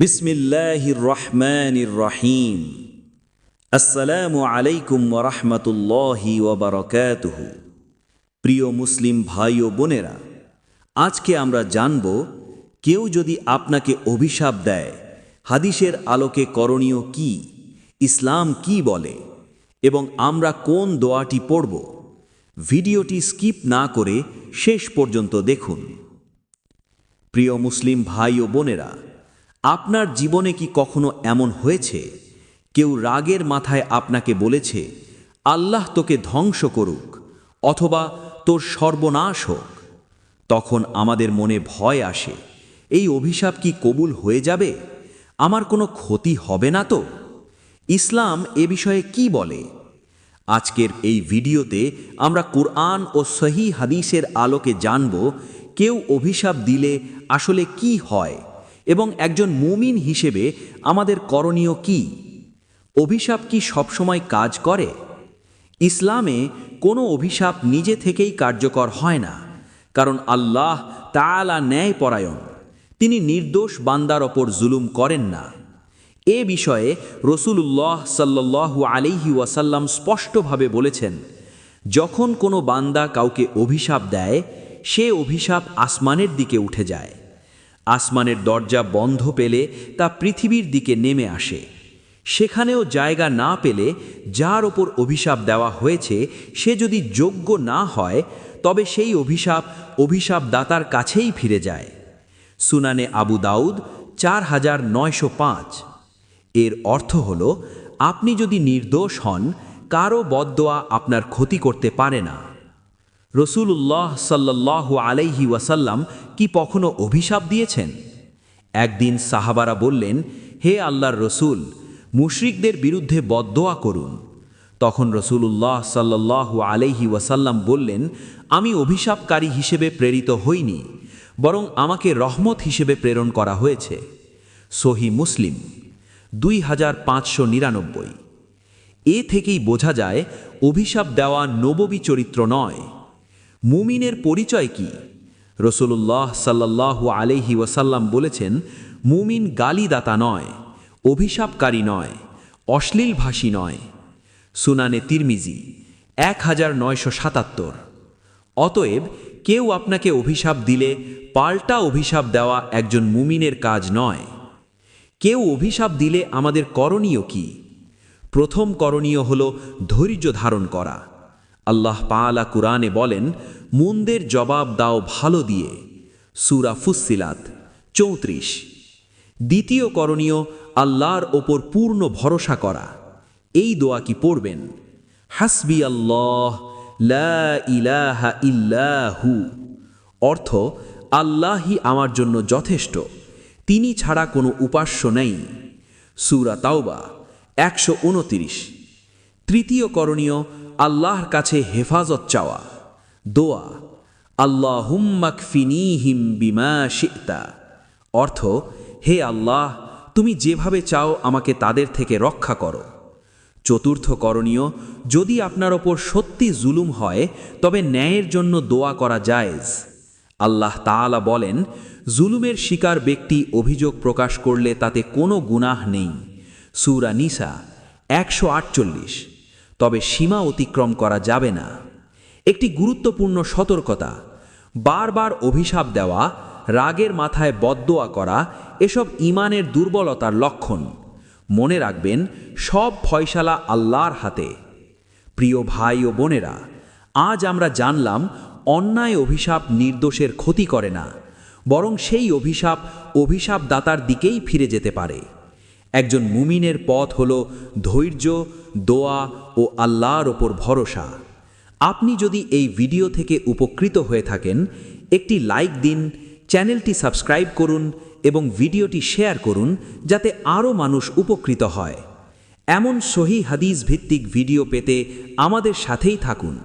বিসমিল্লাহির রহমানির রহিম। আসসালামু আলাইকুম ওরহমতুল্লাহি ওবরকাতুহু প্রিয় মুসলিম ভাই ও বোনেরা, আজকে আমরা জানব, কেউ যদি আপনাকে অভিশাপ দেয়, হাদিসের আলোকে করণীয় কি, ইসলাম কি বলে, এবং আমরা কোন দোয়াটি পড়ব, ভিডিওটি স্কিপ না করে শেষ পর্যন্ত দেখুন। প্রিয় মুসলিম ভাই ও বোনেরা আপনার জীবনে কি কখনো এমন হয়েছে? কেউ রাগের মাথায় আপনাকে বলেছে, আল্লাহ তোকে ধ্বংস করুক অথবা তোর সর্বনাশ হোক। তখন আমাদের মনে ভয় আসে, এই অভিশাপ কি কবুল হয়ে যাবে? আমার কোনো ক্ষতি হবে না তো? ইসলাম এ বিষয়ে কি বলে? আজকের এই ভিডিওতে আমরা কোরআন ও সহি হাদিসের আলোকে জানব, কেউ অভিশাপ দিলে আসলে কি হয় এবং একজন মুমিন হিসেবে আমাদের করণীয় কি? অভিশাপ কি সবসময় কাজ করে? ইসলামে কোনো অভিশাপ নিজে থেকেই কার্যকর হয় না, কারণ আল্লাহ তাআলা ন্যায়পরায়ণ। তিনি নির্দোষ বান্দার ওপর জুলুম করেন না। এ বিষয়ে রসুলুল্লাহ সাল্লাল্লাহু আলাইহি ওয়াসাল্লাম স্পষ্টভাবে বলেছেন, যখন কোনো বান্দা কাউকে অভিশাপ দেয়, সে অভিশাপ আসমানের দিকে উঠে যায়। আসমানের দরজা বন্ধ পেলে তা পৃথিবীর দিকে নেমে আসে। সেখানেও জায়গা না পেলে যার ওপর অভিশাপ দেওয়া হয়েছে, সে যদি যোগ্য না হয়, তবে সেই অভিশাপ অভিশাপ দাতার কাছেই ফিরে যায়। সুনানে আবু দাউদ চার হাজার নয়শো পাঁচ। এর অর্থ হল, আপনি যদি নির্দোষ হন, কারও বদদোয়া আপনার ক্ষতি করতে পারে না। রসুল্লাহ সাল্লাহ আলাইহি ওয়াসাল্লাম কি কখনো অভিশাপ দিয়েছেন? একদিন সাহাবারা বললেন, হে আল্লাহর রসুল, মুশরিকদের বিরুদ্ধে বদদোয়া করুন। তখন রসুল্লাহ সাল্লাহ আলাইহি ওয়াসাল্লাম বললেন, আমি অভিশাপকারী হিসেবে প্রেরিত হইনি, বরং আমাকে রহমত হিসেবে প্রেরণ করা হয়েছে। সহি মুসলিম, দুই হাজার পাঁচশো নিরানব্বই। এ থেকেই বোঝা যায়, অভিশাপ দেওয়া নববী চরিত্র নয়। মুমিনের পরিচয় কি? রসুল্লাহ সাল্লাল্লাহু আলাইহি ওয়াসাল্লাম বলেছেন, মুমিন গালিদাতা নয়, অভিশাপকারী নয় অশ্লীল ভাষী নয়। সুনানে তিরমিজি, এক হাজার নয়শো সাতাত্তর। অতএব কেউ আপনাকে অভিশাপ দিলে পাল্টা অভিশাপ দেওয়া একজন মুমিনের কাজ নয়। কেউ অভিশাপ দিলে আমাদের করণীয় কি? প্রথম করণীয় হল ধৈর্য ধারণ করা। আল্লাহ পালা কুরআনে বলেন, মুন্দের জবাব দাও ভালো দিয়ে। সুরা ফুসিলাত চৌত্রিশ। দ্বিতীয় করণীয়, আল্লাহর ওপর পূর্ণ ভরসা করা। এই দোয়া কি পড়বেন? হাসবি আল্লাহ ইলাহা ইল্লাহু অর্থ আল্লাহি আমার জন্য যথেষ্ট, তিনি ছাড়া কোনো উপাস্য নেই। সুরা তাওবা একশো তৃতীয় করণীয় আল্লাহর কাছে হেফাজত চাওয়া। দোয়া আল্লাহ হুম্মাক ফিনিহিম বিমা শিতা। অর্থ, হে আল্লাহ, তুমি যেভাবে চাও আমাকে তাদের থেকে রক্ষা করো। চতুর্থ করণীয়, যদি আপনার ওপর সত্যি জুলুম হয়, তবে ন্যায়ের জন্য দোয়া করা জায়েজ। আল্লাহ তাআলা বলেন, জুলুমের শিকার ব্যক্তি অভিযোগ প্রকাশ করলে তাতে কোনো গুনাহ নেই। সুরা নিসা, একশো আটচল্লিশ। তবে সীমা অতিক্রম করা যাবে না। একটি গুরুত্বপূর্ণ সতর্কতা, বারবার অভিশাপ দেওয়া, রাগের মাথায় বদদোয়া করা, এসব ইমানের দুর্বলতার লক্ষণ। মনে রাখবেন, সব ফয়সালা আল্লাহর হাতে। প্রিয় ভাই ও বোনেরা, আজ আমরা জানলাম, অন্যায় অভিশাপ নির্দোষের ক্ষতি করে না, বরং সেই অভিশাপ অভিশাপ দাতার দিকেই ফিরে যেতে পারে। একজন মুমিনের পথ হল ধৈর্য, দোয়া ও আল্লাহর ওপর ভরসা। আপনি যদি এই ভিডিও থেকে উপকৃত হয়ে থাকেন, একটি লাইক দিন, চ্যানেলটি সাবস্ক্রাইব করুন এবং ভিডিওটি শেয়ার করুন যাতে আরও মানুষ উপকৃত হয়। এমন সহি হাদিস ভিত্তিক ভিডিও পেতে আমাদের সাথেই থাকুন।